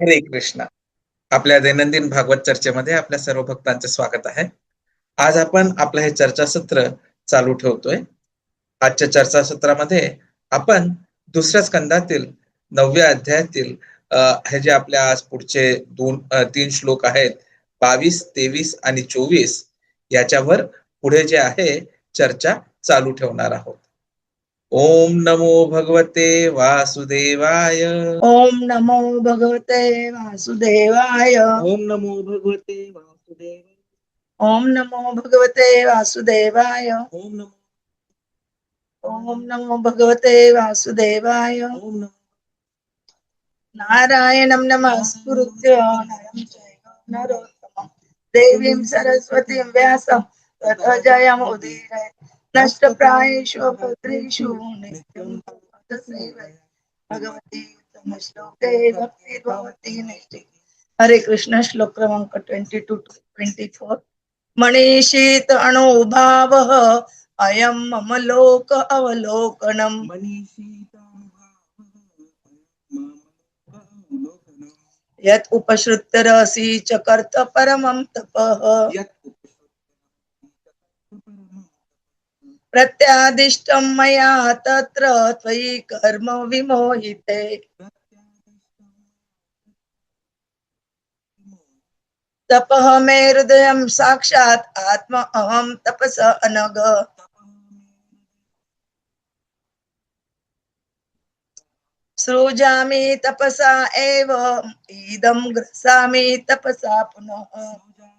हरे कृष्ण. आपल्या दैनंदिन भागवत चर्चेमध्ये आपल्या सर्व भक्तांचे स्वागत आहे. आज आपण आपलं हे चर्चासत्र चालू ठेवतोय. आजच्या चर्चासत्रामध्ये आपण दुसऱ्या स्कंदातील नवव्या अध्यायातील हे जे आपल्या आज पुढचे दोन तीन श्लोक आहेत बावीस तेवीस आणि चोवीस याच्यावर पुढे जे आहे चर्चा चालू ठेवणार आहोत. ओम नमो भगवते वासुदेवाय। ओम नमो भगवते वासुदेवाय। ओम नमो भगवते वासुदेव ओम नमो भगवते वासुदेवाय। ओम नमो। ओम नमो भगवते वासुदेवाय। ओम नमो। नारायणं नमस्कृत्य। नरं नरोत्तमं। देवीं सरस्वतीं व्यासं। ततो जयमुदीरये। नित्यं भगवती उत्तमश्लोके हरे कृष्ण श्लोक क्रमांक twenty two two twenty four मनीषित अणुभाव अयम मम लोक अवलोकनम यत उपश्रुत्य रसी च कर्त परमं तपः प्रत्यादिष्टं मया तत्र त्वयि कर्म विमोहिते। तपः मे हृदयं साक्षात् आत्म अहं तपस अनग। सृजामि तपसा एव इदं ग्रसामि तपसा पुनः।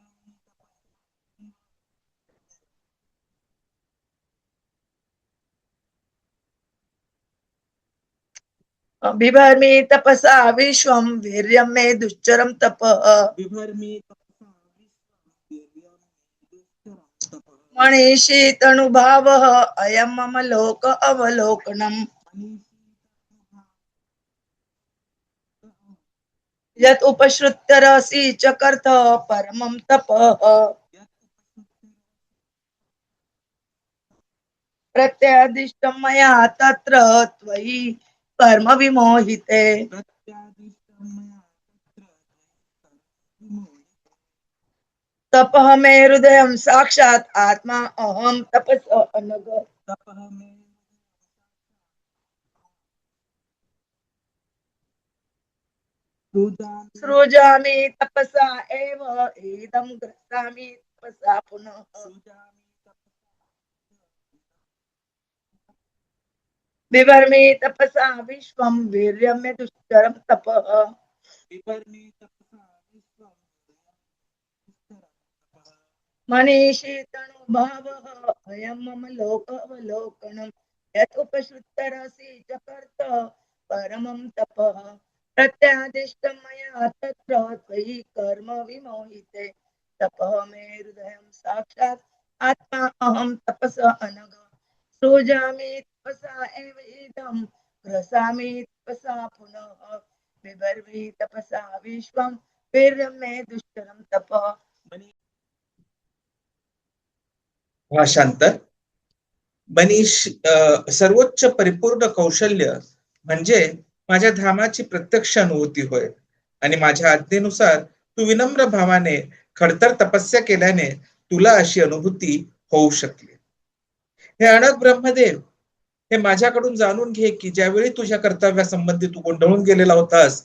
बिभर्मि तपसा विश्वं वीर्यं मे दुश्चरं तपः। मणिषीतनुभावः अयं मम लोक अवलोकनम् यत् उपश्रुत्य रसि च कर्थ परमं तपः। प्रत्यादिष्टं मया तत्र त्वयि। कर्म विमोहिते. तपः मे हृदयं साक्षात् आत्मा अहं तपस अनग. सृजामि तपसा एव इदं ग्रसामि तपसा पुनः. बिभर्मि तपसा विश्वं वीर्यं मे दुश्चरं तपः मनीषितनुभावः अयं मम लोक अवलोकनं यत् उपश्रुतरसि च कर्त परमं तपः। प्रत्यादिष्टं मया तत्र त्वयि कर्म विमोहिते। तपः मे हृदयं साक्षात् आत्मा अहं तपस अनग सृजामि तपसा एव इदं ग्रसामि तपसा पुनः बिभर्मि तपसा विश्वं वीर्यं मे दुष्करं तपः। भाषांतर। मनीष सर्वोच्च परिपूर्ण कौशल्य म्हणजे माझ्या धामाची प्रत्यक्ष अनुभूती होय आणि माझ्या आज्ञेनुसार तू विनम्र भावाने खडतर तपस्या केल्याने तुला अशी अनुभूती होऊ शकली. हे अनक ब्रह्मदेव हे माझ्याकडून जाणून घे की ज्यावेळी तुझ्या कर्तव्यासंबंधी तू गोंधळून गेलेला होतास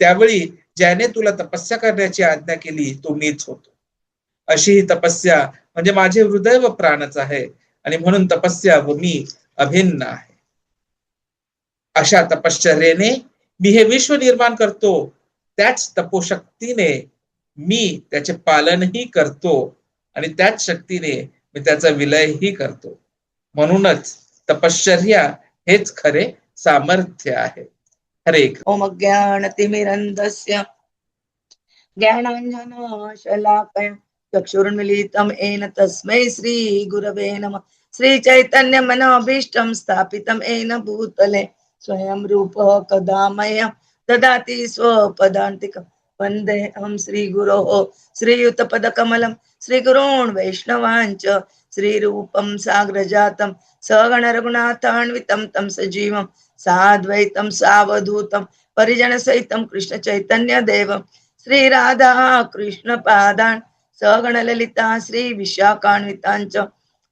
त्यावेळी ज्याने तुला तपस्या करण्याची आज्ञा केली तो मीच होतो. अशी ही तपस्या म्हणजे माझे हृदय व प्राणच आहे आणि म्हणून तपस्या व मी अभिन्न आहे. अशा तपश्चर्येने मी हे विश्व निर्माण करतो त्याच तपोशक्तीने मी त्याचे पालनही करतो आणि त्याच शक्तीने मी त्याचा विलयही करतो. म्हणूनच तपश्चर्या हेच खरे सामर्थ्य आहे. हरे ओम ज्ञानतिमिरन्दस्य ज्ञानाञ्जनशलाकय चक्षुर्मिलितम येन तस्मै श्री गुरवे नम। श्री चैतन्य मनोभीष्टम स्थापितं येन भूतले स्वयं रूप कदा मह्यं ददाति स्वपदान्तिकं। वन्देऽहं श्रीगुरोः श्रीयुतपदकमलं श्रीगुरून् वैष्णवाञ्च श्रीरूपं साग्रजातं सगणरघुनाथान्वितं तं सजीवं साद्वैतं सावधूतं परिजन सहितम कृष्ण चैतन्य देव श्री कृष्ण सगण ललिता श्री विशाखान्वितांच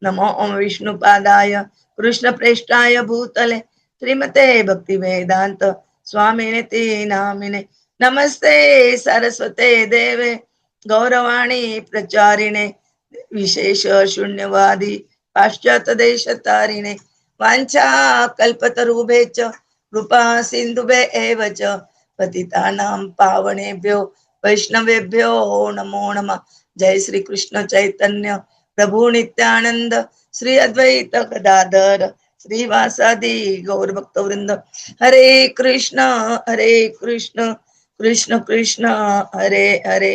नमो ओम विष्णुपादाय कृष्ण प्रेष्ठाय भूतले श्रीमते भक्ति वेदांत स्वामिने ते नामिने नमस्ते सरस्वते देवे गौरवाणी प्रचारिणे विशेष शून्यवादी पाश्चात्य देश तारिणे वाञ्छा कल्पतरुभे च कृपा सिन्धुभे एव च पतितानां पावनेभ्यो वैष्णवेभ्यो नमो नमः जय श्री कृष्ण चैतन्य प्रभु नित्यानंद श्री अद्वैत गदाधर श्रीवासादि गौर भक्तवृंद हरे कृष्ण हरे कृष्ण कृष्ण कृष्ण हरे हरे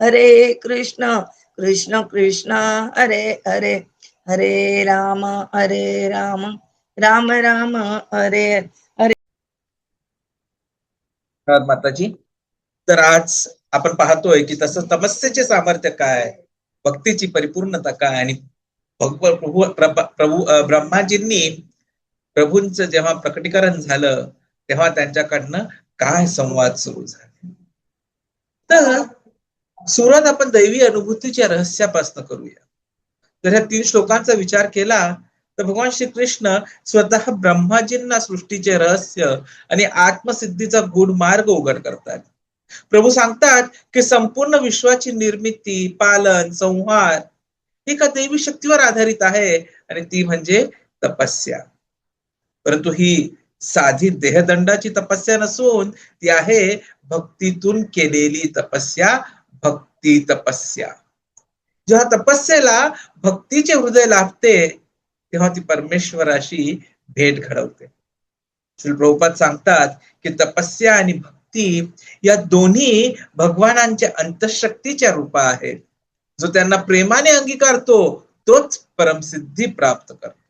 हरे कृष्ण कृष्ण कृष्ण हरे हरे हरे राम हरे राम राम राम हरे हरे. माताजी. तर आज आपण पाहतोय की तसं तपस्येचे सामर्थ्य काय भक्तीची परिपूर्णता काय आणि भगव प्रभू प्रभू ब्रह्माजींनी प्रभूंचं जेव्हा प्रकटीकरण झालं तेव्हा त्यांच्याकडनं काय संवाद सुरू झाले? तर सुरुवात आपण दैवी अनुभूतीच्या रहस्यापासून करूया. जर ह्या तीन श्लोकांचा विचार केला तर भगवान श्रीकृष्ण स्वतः ब्रह्माजींना सृष्टीचे रहस्य आणि आत्मसिद्धीचा गुण मार्ग उघड करतात. प्रभू सांगतात की संपूर्ण विश्वाची निर्मिती पालन संहार ही एका दैवी शक्तीवर आधारित आहे आणि ती म्हणजे तपस्या. परंतु ही साधी देहदंडाची तपस्या नसून ती आहे भक्तीतून केलेली तपस्या भक्ती तपस्या. जेव्हा तपस्येला भक्तीचे हृदय लाभते तेव्हा ती परमेश्वराशी भेट घडवते. श्री सांगतात की तपस्या आणि भक्ती या दोन्ही भगवानांच्या अंतशक्तीच्या रूपा आहेत. जो त्यांना प्रेमाने अंगीकारतो तोच परमसिद्धी प्राप्त करतो.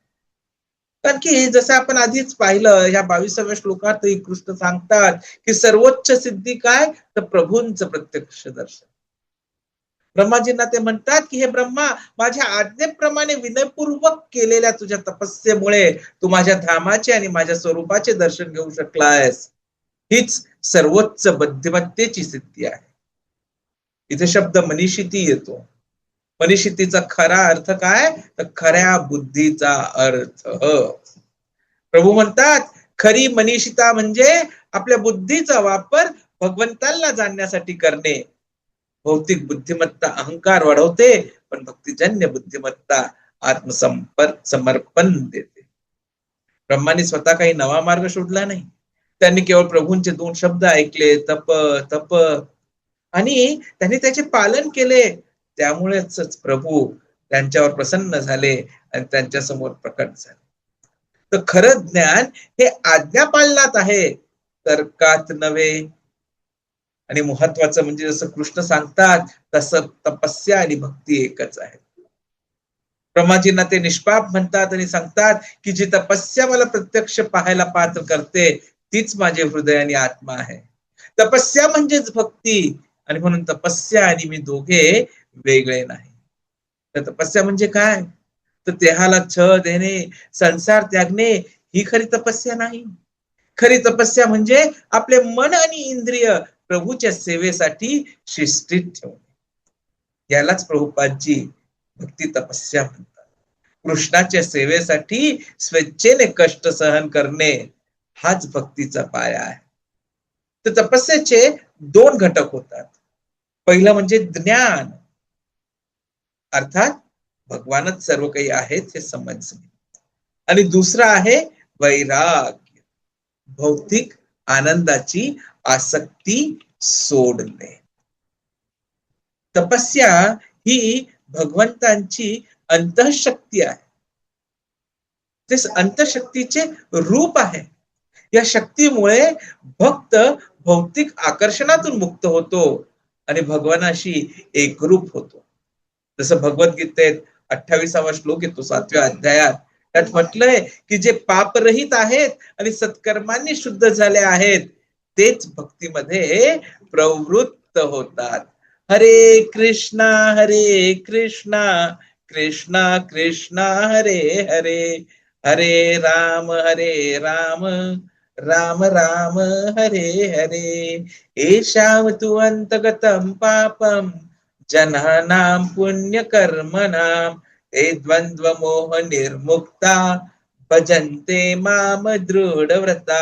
कारण की जसं आपण आधीच पाहिलं या बावीसाव्या श्लोकात कृष्ण सांगतात की सर्वोच्च सिद्धी काय? तर प्रभूंच प्रत्यक्ष दर्शन. ब्रह्माजींना ते म्हणतात की हे ब्रह्मा माझ्या आज्ञेप्रमाणे विनयपूर्वक केलेल्या तुझ्या तपस्येमुळे तू माझ्या धामाचे आणि माझ्या स्वरूपाचे दर्शन घेऊ शकलायस. हीच सर्वोच्च बुद्धिमत्तेची सिद्धी आहे. इथे शब्द मनीषिती येतो. मनीषितीचा खरा अर्थ काय? तर खऱ्या बुद्धीचा अर्थ. प्रभू म्हणतात खरी मनीषिता म्हणजे आपल्या बुद्धीचा वापर भगवंतांना जाणण्यासाठी करणे. भौतिक बुद्धिमत्ता अहंकार वाढवते पण भक्तिजन्य बुद्धिमत्ता आत्मसंपर्क समर्पण देते. ब्रह्माने स्वतः काही नवा मार्ग शोधला नाही. त्यांनी केवळ प्रभूंचे दोन शब्द ऐकले तप तप. आणि त्यांनी त्याचे पालन केले. त्यामुळेच प्रभू त्यांच्यावर प्रसन्न झाले आणि त्यांच्यासमोर प्रकट झाले. तर खरं ज्ञान हे आज्ञा पालनात आहे. तर्कात नव्हे आणि महत्वाचं म्हणजे जसं कृष्ण सांगतात तसं तपस्या आणि भक्ती एकच आहे. ब्रह्माजींना ते निष्पाप म्हणतात आणि सांगतात की जी तपस्या मला प्रत्यक्ष पाहायला पात्र करते तीच माझे हृदय आणि आत्मा आहे. तपस्या म्हणजेच भक्ती आणि म्हणून तपस्या आणि मी दोघे वेगळे नाही. तर तपस्या म्हणजे काय? तर देहाला छळ देणे संसार त्यागणे ही खरी तपस्या नाही. खरी तपस्या म्हणजे आपले मन आणि इंद्रिय प्रभूच्या सेवेसाठी शिस्तीत ठेवणे. यालाच प्रभुपादजी भक्ती तपस्या म्हणतात. कृष्णाच्या सेवेसाठी स्वेच्छेने कष्ट सहन करणे हाच भक्तीचा पाया आहे. तर तपस्येचे दोन घटक होतात. पहिलं म्हणजे ज्ञान. अर्थात भगवानच सर्व काही आहेत हे समजणे. आणि दुसरं आहे वैराग्य. भौतिक आनंदाची आसक्ती सोडणे. तपस्या ही भगवंतांची अंतशक्ती आहे. ते अंतशक्तीचे रूप आहे. या शक्तीमुळे भक्त भौतिक आकर्षणातून मुक्त होतो आणि भगवानाशी एकरूप होतो. जसं भगवद्गीतेत अठ्ठावीसावा श्लोक येतो सातव्या अध्यायात. त्यात म्हटलंय की जे पापरहित आहेत आणि सत्कर्मांनी शुद्ध झाले आहेत तेच भक्तीमध्ये प्रवृत्त होतात. हरे कृष्णा हरे कृष्णा कृष्णा कृष्णा हरे हरे हरे राम हरे राम राम राम हरे हरे येषां तु अन्तगतं पापं जनानां पुण्यकर्मणां ते द्वन्द्वमोह निर्मुक्ता भजन्ते माम दृढव्रता.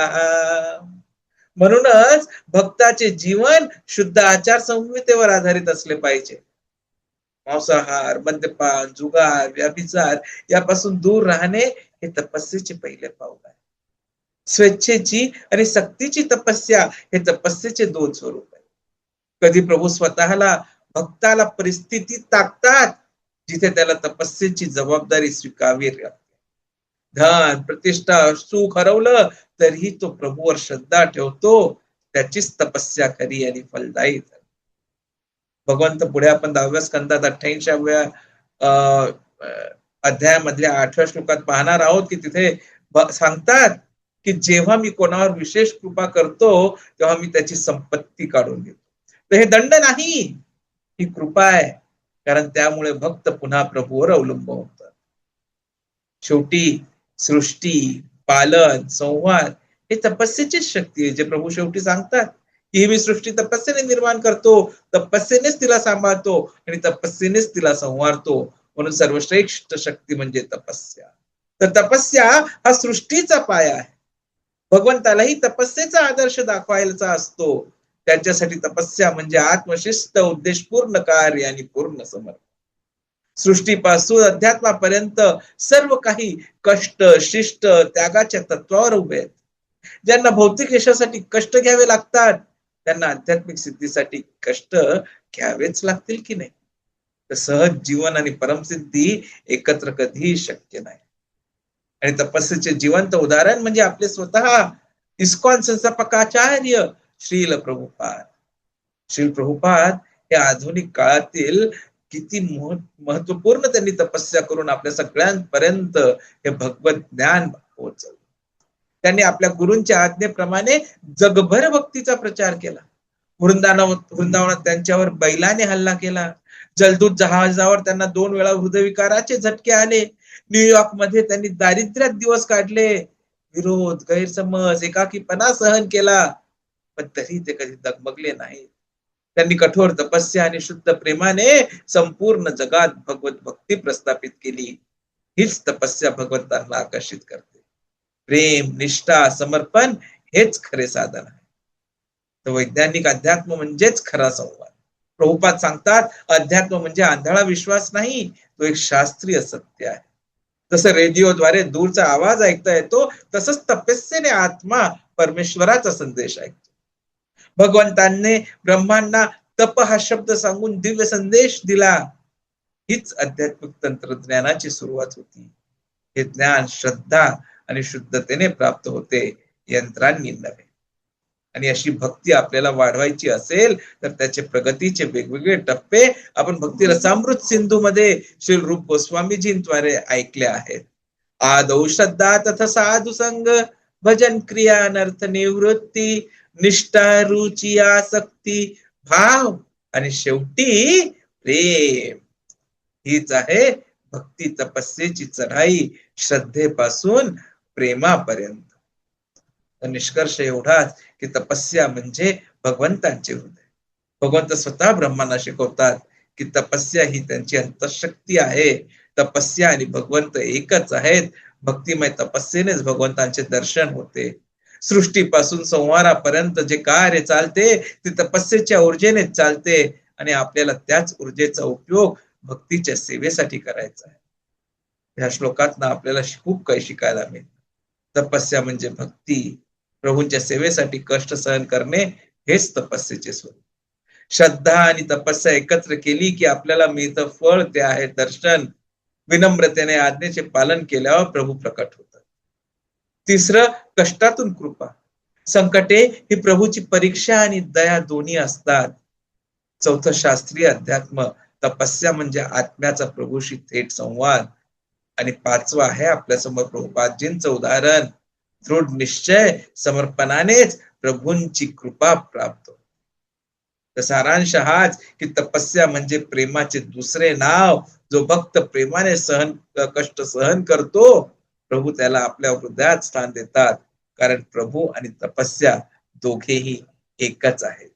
म्हणूनच भक्ताचे जीवन शुद्ध आचार संहितेवर आधारित असले पाहिजे. मांसाहार मद्यपान जुगार व्याभिचार यापासून दूर राहणे हे तपस्येचे पहिले पाऊल आहे. स्वेच्छेची आणि सक्तीची तपस्या हे तपस्येचे दोन स्वरूप आहे. कधी प्रभू स्वतःला भक्ताला परिस्थिती टाकतात जिथे त्याला तपस्येची जबाबदारी स्वीकारावी लागते. धन प्रतिष्ठा सुख हरवलं तरीही तो प्रभूवर श्रद्धा ठेवतो त्याचीच तपस्या खरी आणि फलदायी भगवंत पुढे आपण दहाव्या स्कंदात अठ्ठ्याऐंशाव्या अं, अं, अध्यायामधल्या आठव्या श्लोकात पाहणार आहोत की तिथे सांगतात की जेव्हा मी कोणावर विशेष कृपा करतो तेव्हा मी त्याची संपत्ती काढून घेतो. तर हे दंड नाही ही कृपा आहे. कारण त्यामुळे भक्त पुन्हा प्रभूवर अवलंबून होतात. शेवटी सृष्टी पालन संवाद हे तपस्येचीच शक्ती आहे. जे प्रभू शेवटी सांगतात की ही मी सृष्टी तपस्येने निर्माण करतो तपस्येनेच तिला सांभाळतो आणि तपस्येनेच तिला संवारतो. म्हणून सर्वश्रेष्ठ शक्ती म्हणजे तपस्या. तर तपस्या हा सृष्टीचा पाया आहे. भगवंतालाही तपस्येचा आदर्श दाखवायचा असतो. त्यांच्यासाठी तपस्या म्हणजे आत्मशिस्त उद्देशपूर्ण कार्य आणि पूर्ण समर्पण. सृष्टीपासून अध्यात्मापर्यंत सर्व काही कष्ट शिष्ट त्यागाच्या तत्वावर उभे आहेत. ज्यांना भौतिक यशासाठी कष्ट घ्यावे लागतात त्यांना आध्यात्मिक सिद्धीसाठी कष्ट घ्यावेच लागतील की नाही? तर सहज जीवन आणि परमसिद्धी एकत्र कधीही शक्य नाही. आणि तपस्येचे जिवंत उदाहरण म्हणजे आपले स्वतः इस्कॉन संस्थापकाचार्य श्रील प्रभुपाद. श्रील प्रभुपाद हे आधुनिक काळातील किती महत्त्वपूर्ण त्यांनी तपस्या करून आपल्या सगळ्यांपर्यंत हे भगवत ज्ञान पोहोचवलं. त्यांनी आपल्या गुरूंच्या आज्ञेप्रमाणे जगभर भक्तीचा प्रचार केला. वृंदावनात वृंदावनात त्यांच्यावर बैलाने हल्ला केला. जलदूत जहाजावर त्यांना दोन वेळा हृदयविकाराचे झटके आले. न्यूयॉर्कमध्ये त्यांनी दारिद्र्यात दिवस काढले. विरोध गैरसमज एकाकीपणा सहन केला. पण तरी ते कधी दगमगले नाही त्यांनी कठोर तपस्या आणि शुद्ध प्रेमाने संपूर्ण जगात भगवत भक्ती प्रस्थापित केली. हीच तपस्या भगवंतांना आकर्षित करते. प्रेम निष्ठा समर्पण हेच खरे साधन आहे. तर वैज्ञानिक अध्यात्म म्हणजेच खरा संवाद. प्रभुपात सांगतात अध्यात्म म्हणजे आंधळा विश्वास नाही तो एक शास्त्रीय सत्य आहे. जसं रेडिओद्वारे दूरचा आवाज ऐकता येतो तसंच तपस्येने आत्मा परमेश्वराचा संदेश ऐकतो. भगवंतांनी ब्रह्मांना तप हा शब्द सांगून दिव्य संदेश दिला. हीच आध्यात्मिक तंत्रज्ञानाची सुरुवात होती. हे ज्ञान श्रद्धा आणि शुद्धतेने प्राप्त होते यंत्रांनी नव्हे. आणि अशी भक्ती आपल्याला वाढवायची असेल तर त्याचे प्रगतीचे वेगवेगळे टप्पे आपण भक्ती रसामृत सिंधू मध्ये श्री रूप गोस्वामीजींद्वारे ऐकले आहेत. आदौ श्रद्धा तथा साधु संग भजन क्रिया अनर्थ निवृत्ती निष्ठा रुची आसक्ती भाव आणि शेवटी प्रेम. हीच आहे भक्ती तपस्येची चढाई श्रद्धेपासून प्रेमापर्यंत. निष्कर्ष एवढाच की तपस्या म्हणजे भगवंतांचे हृदय. भगवंत स्वतः ब्रह्मांना शिकवतात की तपस्या ही त्यांची अंतशक्ती आहे. तपस्या आणि भगवंत एकच आहेत. भक्तिमय तपस्येनेच भगवंतांचे दर्शन होते. सृष्टीपासून संहारापर्यंत जे कार्य चालते ते तपस्येच्या ऊर्जेनेच चालते आणि आपल्याला त्याच ऊर्जेचा उपयोग भक्तीच्या सेवेसाठी करायचा आहे. ह्या श्लोकात आपल्याला खूप काही शिकायला मिळत. तपस्या म्हणजे भक्ती प्रभूंच्या सेवेसाठी कष्ट सहन करणे हेच तपस्येचे स्वरूप. श्रद्धा आणि तपस्या एकत्र केली की आपल्याला मिळतं फळ ते आहे दर्शन. विनम्रतेने आज्ञेचे पालन केल्यावर प्रभू प्रकट होतो. तिसरं कष्टातून कृपा. संकटे ही प्रभूची परीक्षा आणि दया दोन्ही असतात. चौथं शास्त्रीय अध्यात्म तपस्या म्हणजे आत्म्याचा प्रभूशी थेट संवाद. आणि पाचवा आहे आपल्यासमोर प्रभुपादजींचं उदाहरण. दृढ निश्चय समर्पणानेच प्रभूंची कृपा प्राप्त सारांश हाच की तपस्या म्हणजे प्रेमाचे दुसरे नाव जो भक्त प्रेमाने सहन कष्ट सहन करतो प्रभू त्याला आपल्या हृदयात स्थान देतात. कारण प्रभू आणि तपस्या दोघेही एकच आहेत.